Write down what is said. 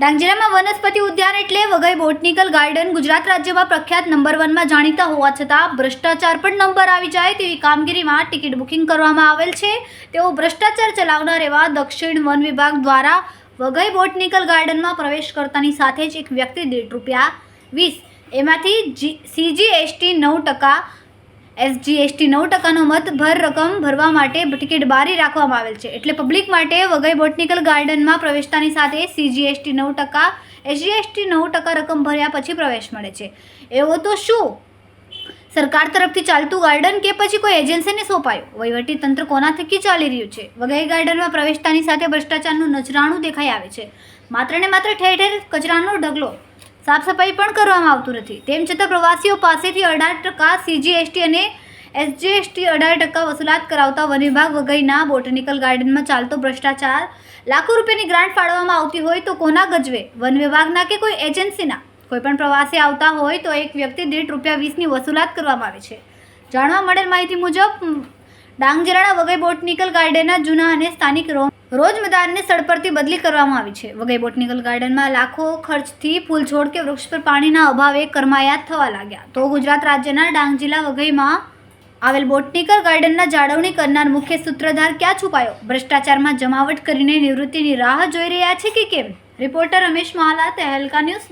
ડાંગ જિલ્લામાં વનસ્પતિ ઉદ્યાન એટલે વઘઈ બોટનિકલ ગાર્ડન ગુજરાત રાજ્યમાં પ્રખ્યાત નંબર વનમાં જાણીતા હોવા છતાં ભ્રષ્ટાચાર પણ નંબર આવી જાય તેવી કામગીરીમાં ટિકિટ બુકિંગ કરવામાં આવેલ છે. તેઓ ભ્રષ્ટાચાર ચલાવનાર એવા દક્ષિણ વન વિભાગ દ્વારા વઘઈ બોટનિકલ ગાર્ડનમાં પ્રવેશ કરતાની સાથે જ એક વ્યક્તિ દીઠ રૂપિયા વીસ, એમાંથી જી સીજીએસટી નવ ટકા એસજીએસટી નવ ટકાનો મત ભર રકમ ભરવા માટે ટિકિટ બારી રાખવામાં આવેલ છે. એટલે પબ્લિક માટે વઘઈ બોટનિકલ ગાર્ડનમાં પ્રવેશતાની સાથે સીજીએસટી નવ ટકા, એસજીએસટી નવ ટકા રકમ ભર્યા પછી પ્રવેશ મળે છે. એવો તો શું? સરકાર તરફથી ચાલતું ગાર્ડન કે પછી કોઈ એજન્સીને સોંપાયું? વહીવટી તંત્ર કોના થકી ચાલી રહ્યું છે? વઘઈ ગાર્ડનમાં પ્રવેશતાની સાથે ભ્રષ્ટાચારનું નજરાણું દેખાઈ આવે છે. માત્ર ને માત્ર ઠેર ઠેર કચરાનો ઢગલો સાફ સફાઈ પણ કરવામાં આવતું નથી. તેમ છતાં પ્રવાસીઓ પાસેથી અઢાર ટકા સીજીએસટી અને એસજીએસટી અઢાર ટકા વસૂલાત કરાવતા વન વિભાગ વઘઈના બોટનિકલ ગાર્ડનમાં ચાલતો ભ્રષ્ટાચાર લાખો રૂપિયાની ગ્રાન્ટ ફાળવવામાં આવતી હોય તો કોના ગજવે? વન વિભાગના કે કોઈ એજન્સીના? કોઈ પણ પ્રવાસી આવતા હોય તો એક વ્યક્તિ દીઠ રૂપિયા વીસની વસૂલાત કરવામાં આવે છે. જાણવા મળેલ માહિતી મુજબ ડાંગ જિલ્લાના વઘઈ બોટનિકલ ગાર્ડનના જૂના અને સ્થાનિક રોજમદારને સ્થળ પરથી બદલી કરવામાં આવી છે. વઘઈ બોટનિકલ ગાર્ડનમાં લાખો ખર્ચથી ફૂલ છોડ કે વૃક્ષ પર પાણીના અભાવે કર્માયાત થવા લાગ્યા. તો ગુજરાત રાજ્યના ડાંગ જિલ્લા વઘઈમાં આવેલ બોટનિકલ ગાર્ડનના જાળવણી કરનાર મુખ્ય સૂત્રધાર ક્યાં છુપાયો? ભ્રષ્ટાચારમાં જમાવટ કરીને નિવૃત્તિની રાહ જોઈ રહ્યા છે કે કેમ? Reporter Ramesh Mahala, Tehelka news